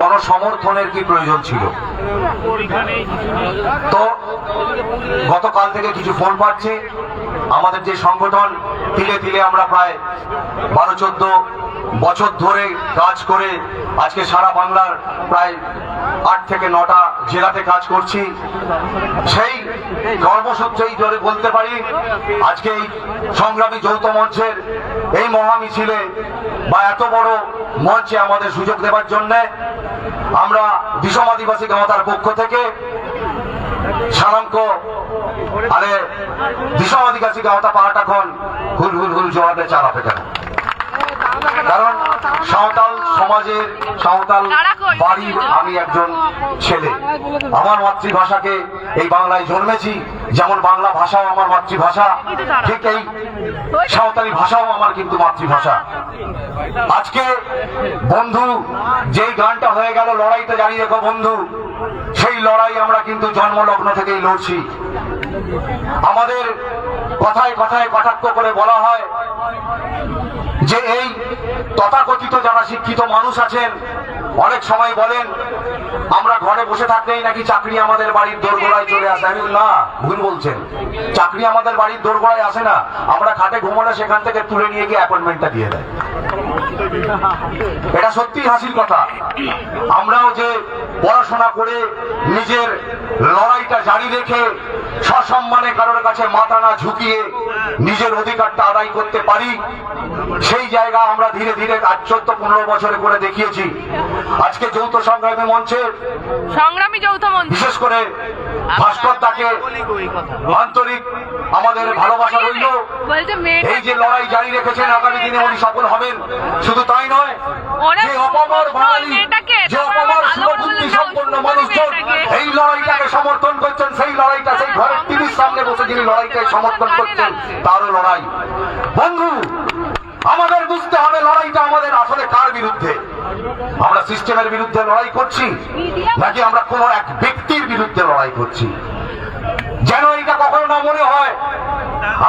গণসমর্থনের কি প্রয়োজন ছিল? তো গতকাল থেকে কিছু ফোন পাচ্ছে আমাদের যে সংগঠন, তিলে তিলে আমরা প্রায় বারো, চোদ্দ বছর ধরে কাজ করে আজকে সারা বাংলার প্রায় আট থেকে নটা জেলাতে কাজ করছি। সেই কর্মসূত্রেই ধরে বলতে পারি, আজকে এই সংগ্রামী যৌথ মঞ্চের এই মহামিছিলে বা এত বড় মঞ্চে আমাদের সুযোগ দেওয়ার জন্যে আমরা বিষম আদিবাসী ক্ষমতার পক্ষ থেকে সারাঙ্ক আরে বিষম আদিবাসী গাঁওতা পাহাটাখন হুল হুল হুল জোয়ারে চালাতে কেন কারণ সাঁওতাল সমাজের সাঁওতাল বাড়ির আমি একজন ছেলে। আমার মাতৃভাষাকে এই বাংলায় জন্মেছি যেমন বাংলা ভাষাও আমার মাতৃভাষা ঠিক এই সাঁওতালি ভাষাও আমার কিন্তু মাতৃভাষা। আজকে বন্ধু যেই গানটা হয়ে গেল লড়াইতে জানিয়ে রেখো বন্ধু সেই লড়াই আমরা কিন্তু জন্মলগ্ন থেকেই লড়ছি। আমাদের কথায় কথায় কটাক্ষ করে বলা হয় যে এই তথাকথিত যারা শিক্ষিত মানুষ আছেন, অনেক সময় বলেন, আমরা ঘরে বসে থাকলেই নাকি চাকরি আমাদের বাড়ির দোরগোড়ায় চলে আসে। আমি না, ভুল বলছেন। চাকরি আমাদের বাড়ির দোরগোড়ায় আসে না। আমরা খাটে ঘুমালে সেখান থেকে তুলে নিয়ে গিয়ে অ্যাপয়েন্টমেন্টটা দিয়ে দেয়। এটা সত্যি হাসির কথা। আমরাও যে পড়াশোনা করে নিজের লড়াইটা জারি রেখে সসম্মানে কারোর কাছে মাথা না ঝুঁকিয়ে নিজের অধিকারটা আদায় করতে পারি সেই জায়গা আমরা ধীরে ধীরে আজ চোদ্দ পনেরো বছরে করে দেখিয়েছি। আজকে যৌথ সংগ্রামী মঞ্চে সংগ্রামী যৌথ মঞ্চ। বিশেষ করে ভাস্কর তাকে আন্তরিক আমাদের ভালোবাসা রইল। এই যে লড়াই জারি রেখেছেন আগামী দিনে উনি সফল হবেন। শুধু তাই নয় যে অপমর বাঙালি যে অপমর শুভবুদ্ধি বললেন, সম্পন্ন মানুষজন। এই লড়াইটাকে সমর্থন করছেন সেই লড়াইটা সেই ঘরের টিভির সামনে বসে যিনি লড়াইটাকে সমর্থন করছেন তারও লড়াই। বন্ধু আমাদের বুঝতে হবে লড়াইটা আমাদের আসলে কার বিরুদ্ধে। আমরা সিস্টেমের বিরুদ্ধে লড়াই করছি নাকি আমরা কোনো এক ব্যক্তির বিরুদ্ধে লড়াই করছি? যেন এটা কখনো না মনে হয়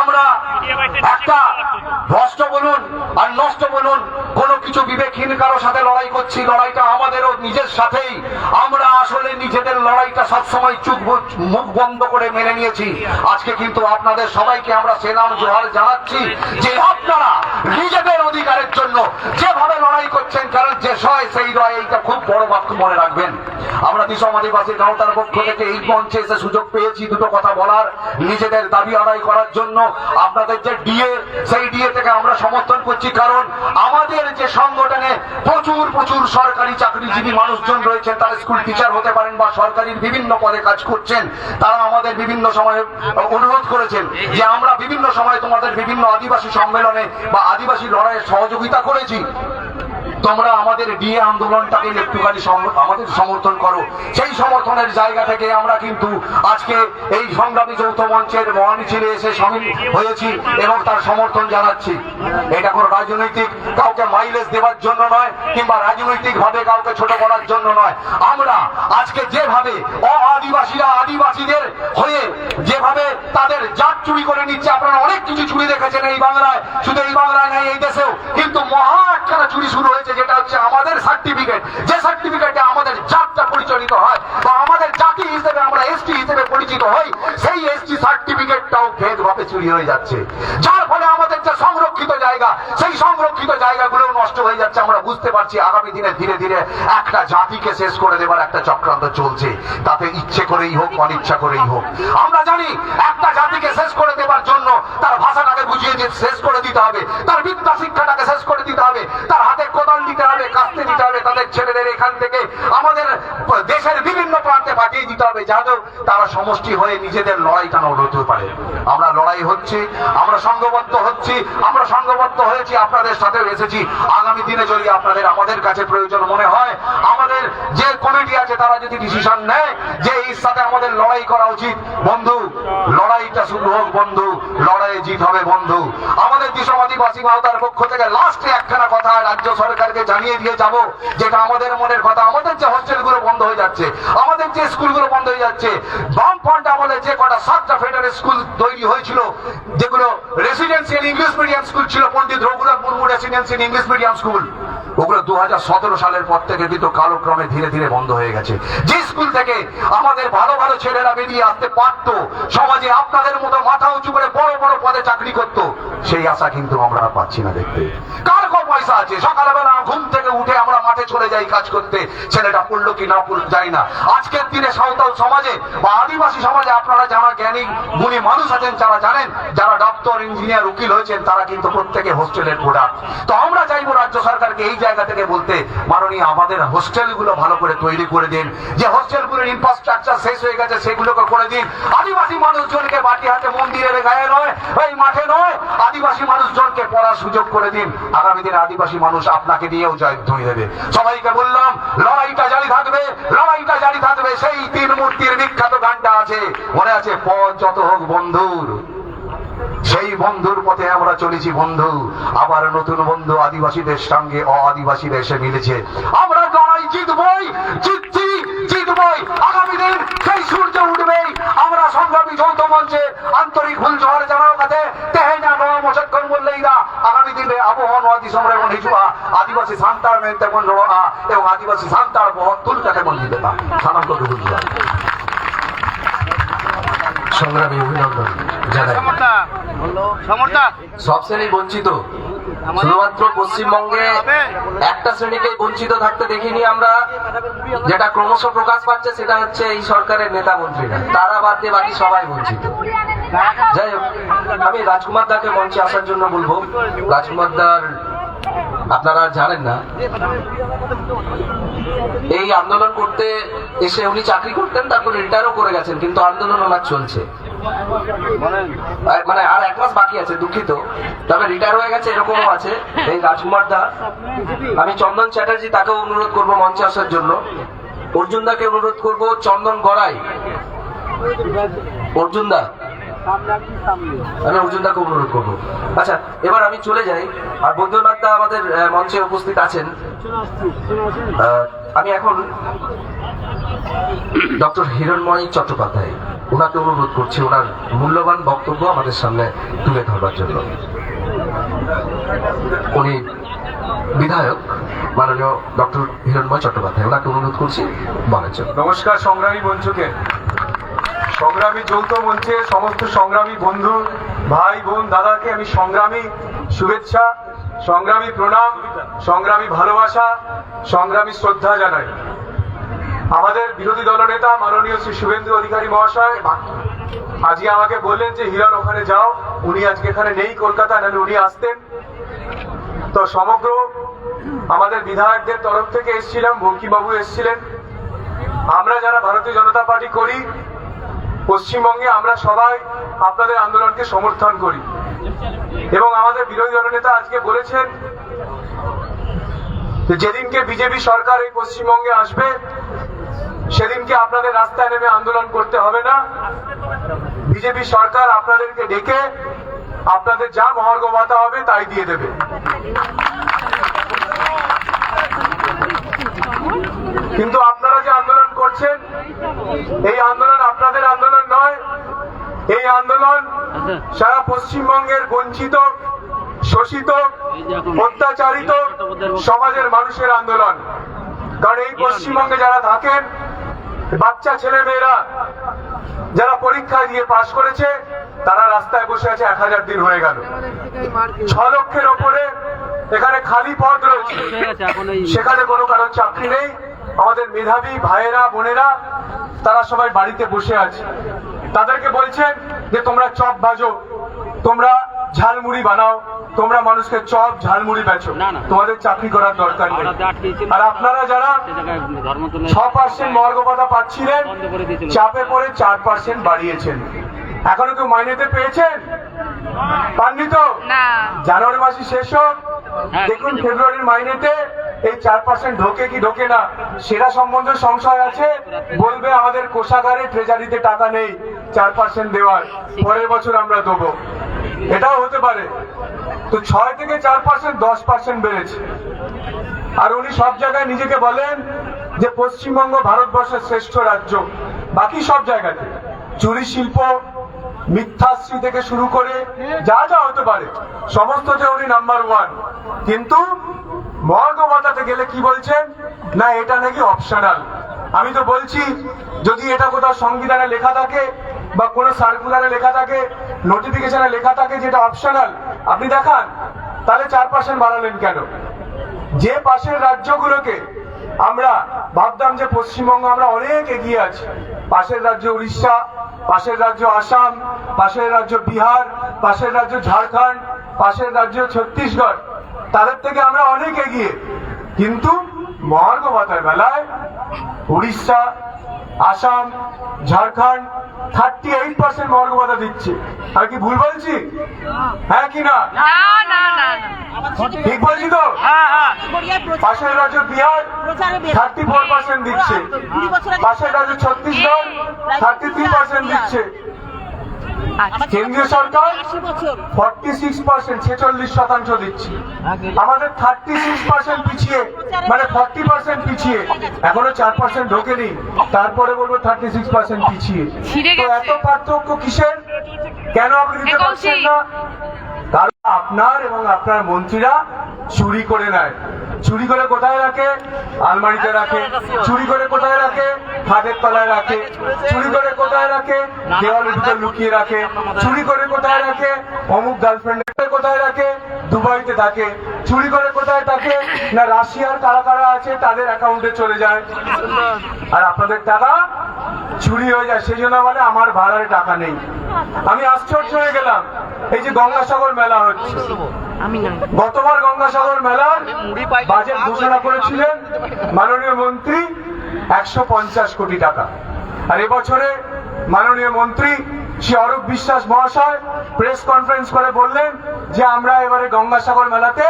আমরা একটা ভ্রষ্ট বলুন আর নষ্ট বলুন। কোনো কিছু বিবেকহীন কারও সাথে লড়াই করছি, লড়াইটা আমাদেরও নিজের সাথেই। আমরা আসলে নিজেদের লড়াইটা সবসময় চুপ মুখ বন্ধ করে মেনে নিয়েছি। আজকে কিন্তু আপনাদের সবাইকে আমরা সেনাম জোহার জানাচ্ছি যে আপনারা নিজেদের অধিকারের জন্য যেভাবে লড়াই করছেন, কারণ যে সয় সেই রয়, এইটা খুব বড় বাক্য মনে রাখবেন। আমরা দিশম আদিবাসী গাঁওতার পক্ষ থেকে এই মঞ্চে এসে সুযোগ পেয়েছি দুটো কথা বলার। নিজেদের দাবি আদায় করার জন্য আপনাদের যে ডিএ, সেই ডিএ থেকে আমরা সমর্থন করছি, কারণ আমাদের যে সংগঠনে প্রচুর প্রচুর সরকারি চাকরিজীবী মানুষজন রয়েছেন, তারা স্কুল টিচার হতে পারেন বা সরকারি বিভিন্ন পদে কাজ করছেন তারা আমাদের বিভিন্ন সময়ে অনুরোধ করেছেন যে আমরা বিভিন্ন সময়ে তোমাদের বিভিন্ন আদিবাসী সম্মেলনে বা আদিবাসী লড়াইয়ে সহযোগিতা করেছি। তোমরা আমাদের বিয়ে আন্দোলনটাকে একটুখানি আমাদের সমর্থন করো। সেই সমর্থনের জায়গা থেকে আমরা কিন্তু আজকে এই সংগ্রামী যৌথ মঞ্চের মহামিছিলে এসে সামিল হয়েছি এবং তার সমর্থন জানাচ্ছি। এটা কোনো রাজনৈতিক, কাউকে মাইলেজ দেওয়ার জন্য নয় কিংবা রাজনৈতিক ভাবে কাউকে ছোট করার জন্য নয়। আমরা আজকে যেভাবে অ আদিবাসীরা আদিবাসীদের হয়ে যেভাবে তাদের জাত চুরি করে নিচ্ছে, আপনারা অনেক কিছু চুরি দেখেছেন এই বাংলায়। শুধু এই বাংলায় নেই এই দেশেও। কিন্তু মহা একখানা চুরি শুরু হয়েছে। যেটা হচ্ছে আমাদের সার্টিফিকেট যে সার্টিফিকেটে আমাদের জাতটা পরিচালিত হয় বা আমাদের জাতি হিসেবে আমরা এসটি হিসেবে পরিচিত হই, সেই এসটি সার্টিফিকেটটাও ভেদভাবে চুরি হয়ে যাচ্ছে। যার ফলে আমাদের যে সংরক্ষিত জায়গা। সেই সংরক্ষিত জায়গাগুলো নষ্ট হয়ে যাচ্ছে, আমরা বুঝতে পারছি। আগামী দিনে ধীরে ধীরে একটা জাতিকে শেষ করে দেবার একটা চক্রান্ত চলছে। তাতে ইচ্ছে করেই হোক, অনিচ্ছা করেই হোক। আমরা জানি একটা জাতিকে শেষ করে দেবার জন্য তার ভাষাটাকে বুঝিয়ে দিয়ে শেষ করে দিতে হবে। তার বিদ্যা শিক্ষাটাকে শেষ করে দিতে হবে। তার হাতে কোদাল দিতে হবে, কাস্তে দিতে হবে, তাদের ছেলেদের এখান থেকে আমাদের দেশের বিভিন্ন প্রান্তে পাঠিয়ে দিতে হবে, যাতে তারা সমষ্টি হয়ে নিজেদের লড়াই কেন লড়তে পারে। আমরা লড়াই হচ্ছে, আমরা সংঘবদ্ধ হচ্ছি, আমরা সংঘবদ্ধ হয়েছি, আপনাদের সাথে এসেছি। আগামী দিনে যদি আপনাদের, আমাদের কাছে প্রয়োজন মনে হয়, আমাদের যে কমিটি আছে, তারা যদি ডিসিশন নেয় যে এর সাথে আমাদের লড়াই করা উচিত, বন্ধু, লড়াইটা শুরু হোক, বন্ধু, লড়াইয়ে জিত হবে, বন্ধু। আমাদের দিশম আদিবাসী মাওতার পক্ষ থেকে লাস্টে একখানা কথা রাজ্য সরকারকে জানিয়ে দিয়ে যাব, যেটা আমাদের মনের কথা। আমাদের যে হোস্টেলগুলো বন্ধ হয়ে যাচ্ছে, আমাদের যে স্কুলগুলো বন্ধ হয়ে যাচ্ছে, বাম ফ্রন্ট আমলে যে কটা সাতটা ফেডারেল স্কুল তৈরি হয়েছিল, যেগুলো রেসিডেন্সিয়াল ইংলিশ মিডিয়াম স্কুল ছিল Pandit Raghunath Murmu residency English medium school ওগুলো দু সালের পর থেকে কিন্তু কালক্রমে ধীরে ধীরে বন্ধ হয়ে গেছে। যে স্কুল থেকে আমাদের ভালো ভালো ছেলেরা বেরিয়ে আসতে পারত, সমাজে আপনাদের মতো মাথা উঁচু করে বড় বড় পদে চাকরি করত, সেই আশা কিন্তু আমরা পাচ্ছি না দেখতে। কার কম পয়সা আছে? সকালবেলা ঘুম থেকে উঠে আমরা মাঠে চলে যাই কাজ করতে। ছেলেটা পড়ল কি না পড়ল যাই না। আজকের দিনে সাঁওতাল সমাজে বা আদিবাসী সমাজে আপনারা যারা জ্ঞানী, গুণী মানুষ আছেন যারা জানেন, যারা ডক্টর ইঞ্জিনিয়ার, উকিল হয়েছেন, তারা কিন্তু প্রত্যেকে হোস্টেলের প্রোডাক্ট তো আমরা চাইব রাজ্য সরকারকে এই জায়গা থেকে বলতে, মাননীয় আমাদের হোস্টেলগুলো ভালো করে তৈরি করে দিন। যে হোস্টেলগুলোর ইনফ্রাস্ট্রাকচার শেষ হয়ে গেছে, সেগুলোকে করে দিন। আদিবাসী মানুষজনকে বাটি হাতে মন্দিরের গায়ে নয় ওই মাঠে নয়, আদিবাসী মানুষজনকে পড়ার সুযোগ করে দিন। আগামী দিনে আদিবাসী মানুষ আপনাকে দিয়েও জয়ধ্বনি দেবে। সবাইকে বললাম, লড়াইটা জারি থাকবে, লড়াইটা জারি থাকবে, সেই তিন মূর্তির বিখ্যাত গানটা আছে, মনে আছে, পথ যত হোক বন্ধুর, সেই বন্ধুর পথে আমরা চলেছি বন্ধু। আবার নতুন বন্ধু আদিবাসীদের সঙ্গে অ আদিবাসীদের এসে মিলেছে। আমরা লড়াই জিতবই, জিতছি, জিতবই। আগামী দিন সেই সূর্য উঠবেই। আমরা সংগ্রামী যৌথ মঞ্চে আন্তরিক ভুল জোহার সংগ্রামী অভিনন্দন জানাই। সব শ্রেণি বঞ্চিত শুধুমাত্র পশ্চিমবঙ্গে একটা শ্রেণীকে বঞ্চিত থাকতে দেখিনি আমরা। যেটা ক্রমশ প্রকাশ পাচ্ছে সেটা হচ্ছে এই সরকারের নেতা মন্ত্রীরা। তারা বাদ দিয়ে বাকি সবাই বঞ্চিত। যাই হোক আমি রাজকুমার দাকে মঞ্চে আসার জন্য বলব। রাজকুমার দার আপনারা জানেন না। এই আন্দোলন করতে এসে উনি চাকরি করতেন, তারপর রিটায়ারও করে গেছেন, কিন্তু আন্দোলন ওনার চলছে। মানে আর এক মাস বাকি আছে, দুঃখিত। তবে রিটায়ার হয়ে গেছে, এরকমও আছে। এই রাজকুমার দা, আমি চন্দন চ্যাটার্জি তাকেও অনুরোধ করব মঞ্চে আসার জন্য। অর্জুন দাকে অনুরোধ করব চন্দন গড়াই। অর্জুন দা আমি দাকে অনুরোধ করব। আচ্ছা এবার আমি চলে যাই আর বৈদ্যনাথ দা আমাদের মঞ্চে উপস্থিত আছেন। আমি এখন ডক্টর হিরণময় চট্টোপাধ্যায় ওনাকে অনুরোধ করছি ওনার মূল্যবান বক্তব্য আমাদের সামনে তুলে ধরবার জন্য। উনি বিধায়ক মাননীয় ডক্টর হিরণময় চট্টোপাধ্যায় ওনাকে অনুরোধ করছি বলার জন্য। নমস্কার সংগ্রামী মঞ্চকে সংগ্রামী যৌথ মঞ্চে সমস্ত সংগ্রামী বন্ধু, ভাই, বোন, দাদাকে আমি সংগ্রামী শুভেচ্ছা, সংগ্রামী প্রণাম, সংগ্রামী ভালোবাসা, সংগ্রামী শ্রদ্ধা জানাই। আমাদের বিরোধী দলনেতা মাননীয় শ্রী শুভেন্দু অধিকারী মহাশয়, আজকে আমাকে বললেন যে হিরণ ওখানে যাও, উনি আজকে এখানে নেই কলকাতা নাহলে উনি আসতেন। তো সমগ্র আমাদের বিধায়কদের তরফ থেকে এসেছিলাম বঙ্কিবাবু এসেছিলেন। আমরা যারা ভারতীয় জনতা পার্টি করি পশ্চিমবঙ্গে আমরা সবাই আপনাদের আন্দোলনকে সমর্থন করি। এবং আমাদের বিরোধী দলনেতা আজকে বলেছেন যেদিনকে বিজেপি সরকার এই পশ্চিমবঙ্গে আসবে, সেদিনকে আপনাদের রাস্তায় নেমে আন্দোলন করতে হবে না। বিজেপি সরকার আপনাদেরকে ডেকে আপনাদের যা মহার্ঘ হবে তাই দিয়ে দেবে। কিন্তু আপনারা যে আন্দোলন করছেন, এই আন্দোলন আপনাদের আন্দোলন নয়। এই আন্দোলন সারা পশ্চিমবঙ্গের বঞ্চিত শোষিত অত্যাচারিত সমাজের মানুষের আন্দোলন। কারণ এই পশ্চিমবঙ্গে যারা থাকেন বাচ্চা ছেলে মেয়েরা যারা পরীক্ষা দিয়ে পাশ করেছে তারা রাস্তায় বসে আছে এক হাজার দিন হয়ে গেল। ছ লক্ষের ওপরে এখানে খালি পদ রয়েছে। সেখানে কোনো কারণ চাকরি নেই। আমাদের মেধাবী ভাইয়েরা বোনেরা তারা সবাই বাড়িতে বসে আছে। তাদেরকে বলছেন যে তোমরা চপ ভাজো তোমরা ঝালমুড়ি বানাও তোমরা মানুষকে চপ ঝালমুড়ি বেচো। তোমাদের চাকরি করার দরকার নেই। আর আপনারা যারা ছ পার্সেন্ট মর্গ ভাতা পাচ্ছিলেন চাপে পড়ে চার পার্সেন্ট বাড়িয়েছেন। এখনও কেউ মাইনেতে পেয়েছেন? পাননি তো? জানুয়ারি মাসে শেষ হোক দেখুন ফেব্রুয়ারির মাইনেতে এই চার পার্সেন্ট ঢোকে কি ঢোকে না। সেটা সম্বন্ধে সংশয় আছে বলবে আমাদের কোষাগারে ট্রেজারিতে টাকা নেই চার পার্সেন্ট দেওয়ার। পরের বছর আমরা দেবো। এটাও হতে পারে। তো ছয় থেকে চার পার্সেন্ট দশ পার্সেন্ট বেড়েছে। আর উনি সব জায়গায় নিজেকে বলেন যে পশ্চিমবঙ্গ ভারতবর্ষের শ্রেষ্ঠ রাজ্য। বাকি সব জায়গাতে। চুরি শিল্প মিথ্যাশ্রী থেকে শুরু করে যা যা হতে পারে সমস্ততে উনি নাম্বার ওয়ান কিন্তু মর্গ ভাতাতে গেলে কি বলছেন? না, এটা নাকি অপশনাল আমি তো বলছি, যদি এটা কোথাও সংবিধানে লেখা থাকে বা কোনো সার্কুলারে লেখা থাকে নোটিফিকেশনে লেখা থাকে যেটা অপশনাল আপনি দেখান, তাহলে চার পার্সেন্ট বাড়ালেন কেন? যে পাশের রাজ্যগুলোকে আমরা ভাবতাম যে পশ্চিমবঙ্গ আমরা অনেক এগিয়ে আছি। পাশের রাজ্য উড়িষ্যা, পাশের রাজ্য আসাম, পাশের রাজ্য বিহার, পাশের রাজ্য ঝাড়খণ্ড, পাশের রাজ্য ছত্তিশগড়। তাদের থেকে আমরা অনেক এগিয়ে। কিন্তু মহার্ঘ ভাতার বেলায় Orissa Assam Jharkhand thirty eight percent মর্গবাদা দিচ্ছে। আর কি ভুল বলছি? হ্যাঁ কি না? ঠিক বলছি তো? পাশের রাজ্য বিহার থার্টি ফোর পার্সেন্ট দিচ্ছে পাশের রাজ্য ছত্তিশগড় থার্টি থ্রি পার্সেন্ট দিচ্ছে। কেন্দ্রীয় সরকার ফর্টি সিক্স পার্সেন্ট ছেচল্লিশ শতাংশ দিচ্ছে। আমাদের থার্টি সিক্স পার্সেন্ট পিছিয়ে মানে ফর্টি পার্সেন্ট পিছিয়ে। এখনও চার পার্সেন্ট ঢোকেনি। তারপরে বলব থার্টি সিক্স পার্সেন্ট পিছিয়ে তো এত পার্থক্য কিসের? কেন আপনি দিতে পারছেন না? কারণ আপনার এবং আপনার মন্ত্রীরা চুরি করে নেয়। চুরি করে কোথায় রাখে? আলমারিতে রাখে। চুরি করে কোথায় রাখে? খাদের তলায় রাখে। চুরি করে কোথায় রাখে? দেওয়ালের ভিতর লুকিয়ে রাখে। চুরি করে কোথায় রাখে? অমুক গার্লফ্রেন্ড কোথায় রাখে? দুবাইতে থাকে। চুরি করে কোথায় থাকে? না রাশিয়ার কারা কারা আছে তাদের অ্যাকাউন্টে চলে যায়। আর আপনাদের টাকা চুরি হয়ে যায় সেই জন্য বলে আমার ভাড়ার টাকা নেই। আমি আশ্চর্য হয়ে গেলাম। এই যে গঙ্গাসাগর মেলা হচ্ছে। গতবার গঙ্গাসাগর মেলার বাজেট ঘোষণা করেছিলেন মাননীয় মন্ত্রী একশো পঞ্চাশ কোটি টাকা। আর এবছরে মাননীয় মন্ত্রী শ্রী অরূপ বিশ্বাস মহাশয় প্রেস কনফারেন্স করে বললেন যে আমরা এবারে গঙ্গাসাগর মেলাতে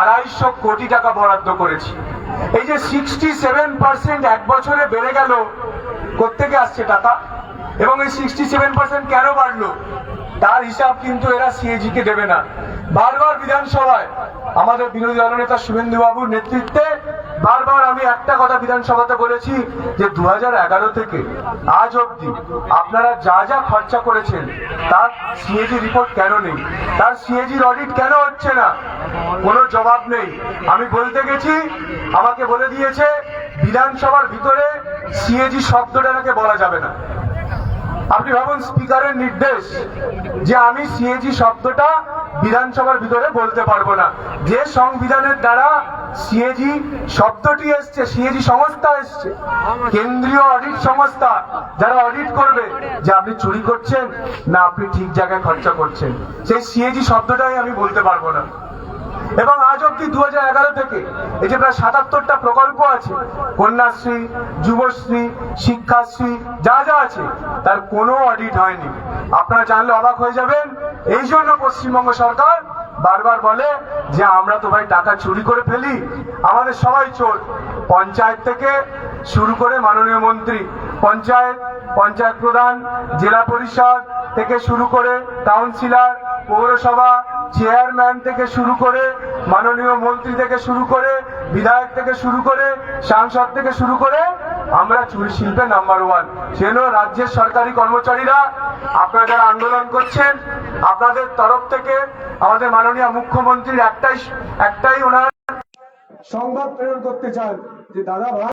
আড়াইশো কোটি টাকা বরাদ্দ করেছি। এই যে সিক্সটি সেভেন পার্সেন্ট এক বছরে বেড়ে গেল কোত্থেকে আসছে টাকা? এবং এই সিক্সটি সেভেন পার্সেন্ট কেন বাড়লো? তার হিসাব কিন্তু এরা সিএজি কে দেবে না। বারবার বিধানসভায় আমাদের বিরোধী দলনেতা শুভেন্দু বাবুর নেতৃত্বে বারবার আমি একটা কথা বিধানসভাতে বলেছি যে দু হাজার এগারো থেকে আজ অবধি আপনারা যা যা খরচা করেছেন, তার সিএজি রিপোর্ট কেন নেই? তার সিএজির অডিট কেন হচ্ছে না? কোনো জবাব নেই। আমি বলতে গেছি, আমাকে বলে দিয়েছে, বিধানসভার ভিতরে সিএজি শব্দটা নাকি বলা যাবে না। আপনি ভাবুন, স্পিকারের নির্দেশ যে আমি সিএজি শব্দটা বিধানসভার ভিতরে বলতে পারব না। যে সংবিধানের দ্বারা সিএজি শব্দটি এসছে সিএজি সংস্থা এসছে, কেন্দ্রীয় অডিট সংস্থা যারা অডিট করবে যে আপনি চুরি করছেন না, আপনি ঠিক জায়গায় খরচা করছেন। সেই সিএজি শব্দটাই আমি বলতে পারব না। এবং আজ অব্দি দু হাজার এগারো থেকে এই যে প্রায় সাতাত্তরটা প্রকল্প আছে, কন্যাশ্রী, যুবশ্রী, শিক্ষাশ্রী, যা যা আছে, তার কোনো অডিট হয়নি। আপনারা জানলে অবাক হয়ে যাবেন, এই জন্য পশ্চিমবঙ্গ সরকার বারবার বলে যে আমরা তো ভাই টাকা চুরি করে ফেলি, আমাদের সবাই চোর। পঞ্চায়েত থেকে শুরু করে মাননীয় মন্ত্রী পঞ্চায়েত পঞ্চায়েত প্রধান, জেলা পরিষদ থেকে শুরু করে কাউন্সিলর, পৌরসভা, চেয়ারম্যান থেকে শুরু করে মাননীয় মন্ত্রী থেকে শুরু করে বিধায়ক থেকে শুরু করে সাংসদ থেকে শুরু করে আমরা চুরি শিল্পে নাম্বার ওয়ান সেন রাজ্যের সরকারি কর্মচারীরা আপনারা যারা আন্দোলন করছেন, আপনাদের তরফ থেকে আমাদের মাননীয় মুখ্যমন্ত্রীর একটাই একটাই ওনার সংবাদ প্রেরণ করতে চান যে দাদা